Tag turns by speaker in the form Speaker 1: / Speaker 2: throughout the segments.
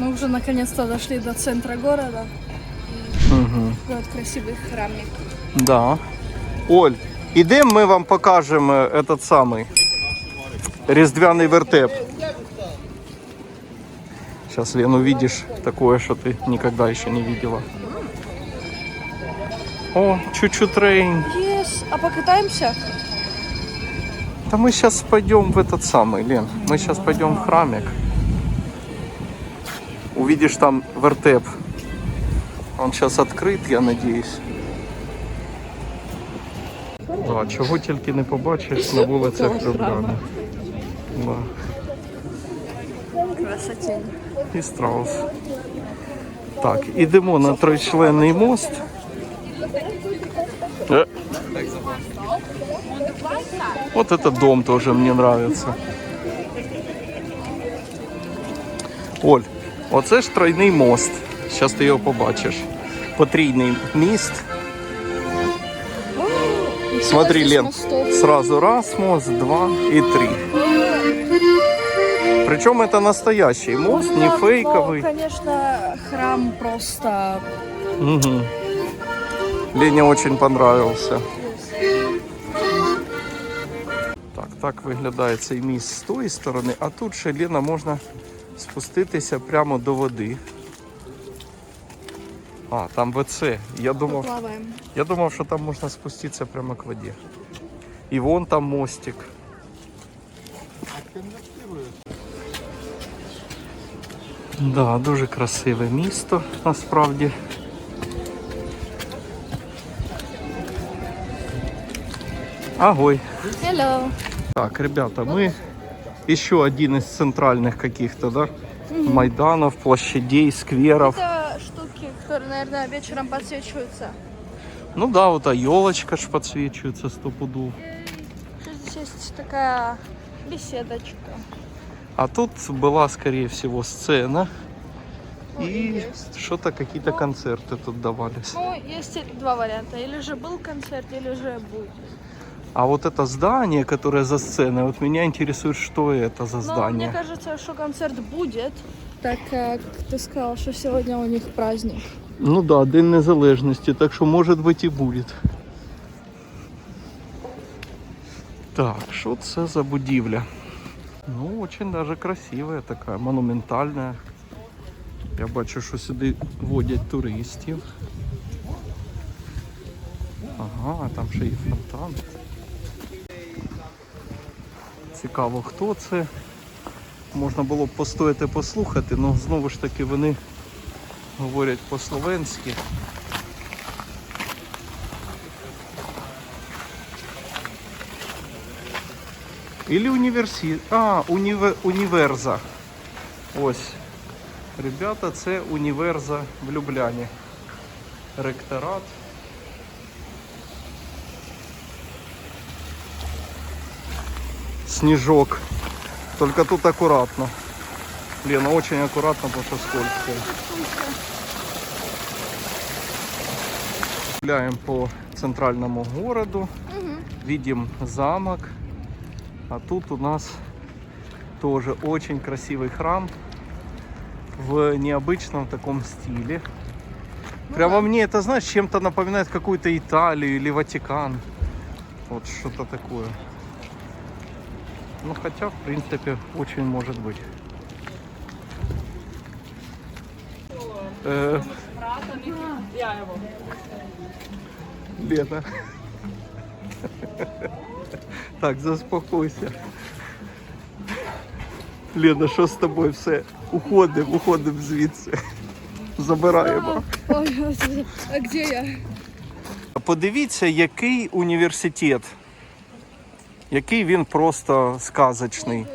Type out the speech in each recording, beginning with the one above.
Speaker 1: Мы уже наконец-то дошли до центра города.
Speaker 2: Угу.
Speaker 1: Вот красивый храмик.
Speaker 2: Да. Оль, ідемо ми вам покажемо этот самий різдвяний вертеп. Сейчас, Лен, увидишь такое, что ты никогда еще не видела. О, чуть-чуть трейн.
Speaker 1: Yes. А покатаемся?
Speaker 2: Да мы сейчас пойдем в этот самый, Лен. Мы сейчас пойдем в храмик Увидишь там вертеп. Он сейчас открыт, я надеюсь. Да, чого тільки не побачиш на вулицях Любляни. Да.
Speaker 1: Красотень.
Speaker 2: І страус. Так, ідемо на тройчленний мост. Е. Вот этот дом тоже мне нравится. Оль, оце ж тройний мост. Зараз ти його побачиш. Потрійний міст. Смотри, Лен, сразу раз мост, два и три. Причем это настоящий мост, не
Speaker 1: Ну,
Speaker 2: фейковый.
Speaker 1: конечно, храм просто...
Speaker 2: Угу. Лене очень понравился. Так, так виглядає цей міст з тої сторони, а тут ще Лена можна Спуститися прямо до води. А, там ВЦ. Я думав, я думав, що там можна спуститися прямо к воді. І вон там мостик. Да, дуже красиве місто насправді. Агой.
Speaker 1: Hello.
Speaker 2: Так, ребята, мы еще один из центральных каких-то, да, майданов, площадей, скверов.
Speaker 1: Это штуки, которые, наверное, вечером подсвечиваются.
Speaker 2: Ну да, вот а елочка ж подсвечивается сто пудов.
Speaker 1: Здесь есть такая беседочка.
Speaker 2: А тут была, скорее всего, сцена.
Speaker 1: Ну,
Speaker 2: И что-то какие-то концерты тут давались.
Speaker 1: Ну, есть два варианта. Или же был концерт, или же будет.
Speaker 2: А вот это здание, которое за сценой, вот меня интересует, что это за
Speaker 1: Но
Speaker 2: здание.
Speaker 1: мне кажется, что концерт будет. Так как ты сказал, что сегодня у них праздник.
Speaker 2: Ну да, День Незалежності, так що може бути і буде. Так, що це за будівля? Ну, очень даже красивая така, монументальна. Я бачу, що сюди водять туристів. Ага, а там ще є фонтан. Цікаво, хто це. Можна було б постояти послухати, але знову ж таки вони говорять по-словенськи. Или універсі... А, уніве... універза. Ось. Ребята, це універза в Любляні. Ректорат. Снежок. Только тут аккуратно. Лена, очень аккуратно, потому что скользкое. Гуляем по центральному городу, видим замок, а тут у нас тоже очень красивый храм в необычном таком стиле. Прямо мне это, знаешь, чем-то напоминает какую-то Италию или Ватикан. Вот что-то такое. Ну, хотя, в принципе, очень может быть. Э, Лена. Так, заспокойся. Лена, що з тобою все? Уходимо, уходимо звідси. Забираємо.
Speaker 1: Ой, а где я?
Speaker 2: Подивіться, який університет. Який він просто сказочний.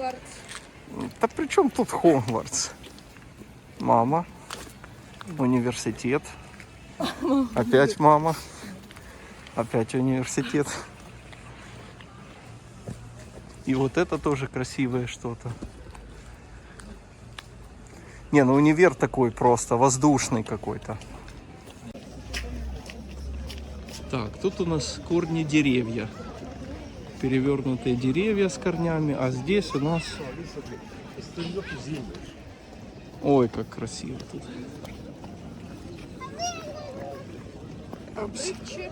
Speaker 2: Та при чому тут Хогвартс? Мама. Университет. Опять мама. Опять университет. И вот это тоже красивое что-то. Не, ну универ такой просто, воздушный какой-то. Так, тут у нас корни деревья. Перевернутые деревья с корнями, а здесь у нас Ой, как красиво тут.
Speaker 1: Обыччик.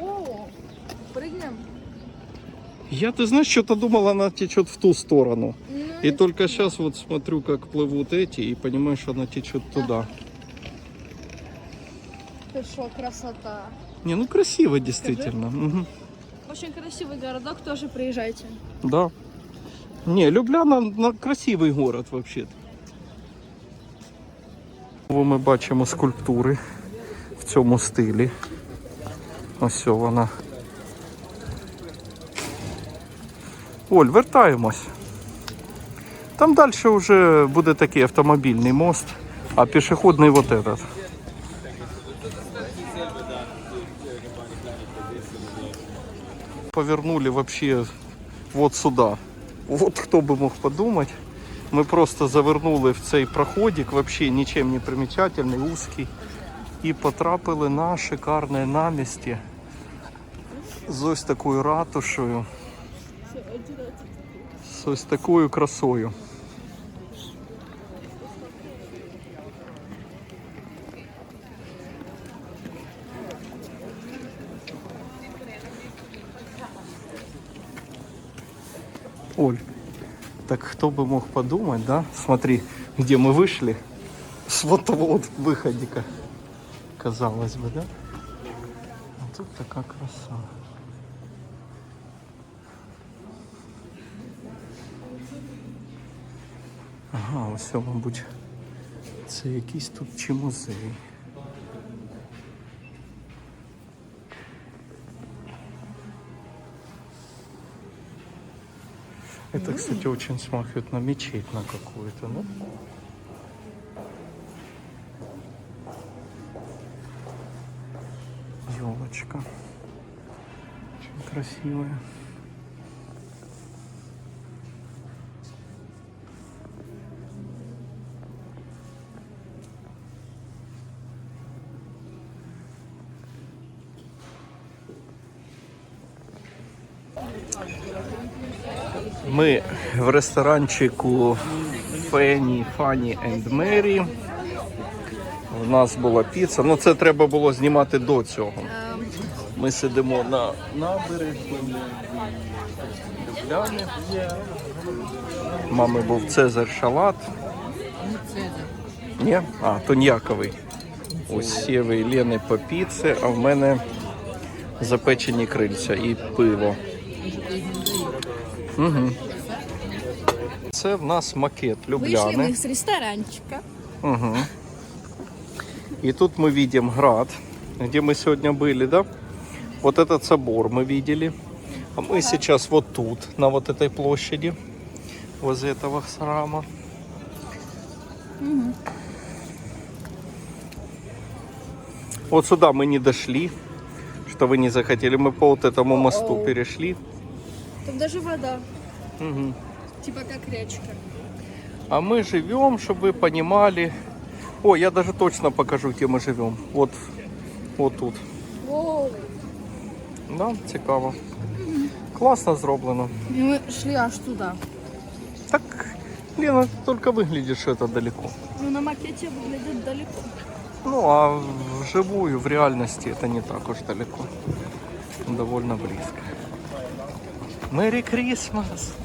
Speaker 1: О, прыгнем.
Speaker 2: Я, ты знаешь, что-то думал, она течет в ту сторону.
Speaker 1: Ну,
Speaker 2: И только сейчас вот смотрю, как плывут эти, и понимаю, что она течет туда
Speaker 1: Ты шо, красота.
Speaker 2: Не, ну красиво действительно. Мгм.
Speaker 1: Очень красивый городок, тоже приезжайте.
Speaker 2: Да. Не, Любляна на красивий город вообще. Ми бачимо скульптури в цьому стилі. Ось вона. Оль, вертаємось. Там далі вже буде такий автомобільний мост, а пішохідний вот этот. Повернули вообще вот сюда. Вот кто бы мог подумать. Мы просто завернули в цей проходик, вообще ничем не примечательный, узкий. І потрапили на шикарне намісті з ось такою ратушею, з ось такою красою. Оль, так кто бы мог подумать, да? Смотри, где мы вышли. С вот того вот выходика. Казалось бы, да? А тут такая краса. Ага, ось, мабуть, це якийсь тут чи музей. Это, кстати, очень смахивает на мечеть на какую-то, ну? Елочка. Очень красивая. Ми в ресторанчику Фені, Фані енд Мері. У нас була піца. Ну це треба було знімати до цього. Ми сидимо на набережні Любляни. Мами був Цезар шалат. Ні? А, тоньяковий. У Лени по піці, а в мене запечені крильця і пиво. Угу. Це в нас макет Любляни.
Speaker 1: мы с ресторанчика.
Speaker 2: Угу. И тут мы видим град, где мы сегодня были, да? Вот этот собор мы видели. А мы сейчас вот тут, на вот этой площади, возле этого храма. Вот сюда мы не дошли, что вы не захотели. Мы по вот этому мосту перешли.
Speaker 1: Там даже вода,
Speaker 2: Мгм.
Speaker 1: типа как речка.
Speaker 2: А мы живем, чтобы вы понимали. О, я даже точно покажу, где мы живем. Вот, вот тут.
Speaker 1: Воу.
Speaker 2: Да, цікаво. Класно зроблено.
Speaker 1: И мы шли аж туда.
Speaker 2: Так, Лена, только выглядит, что это далеко.
Speaker 1: Ну, на макете выглядит далеко.
Speaker 2: Ну, а вживую, в реальности это не так уж далеко. Довольно близко. Мэри Крисмас!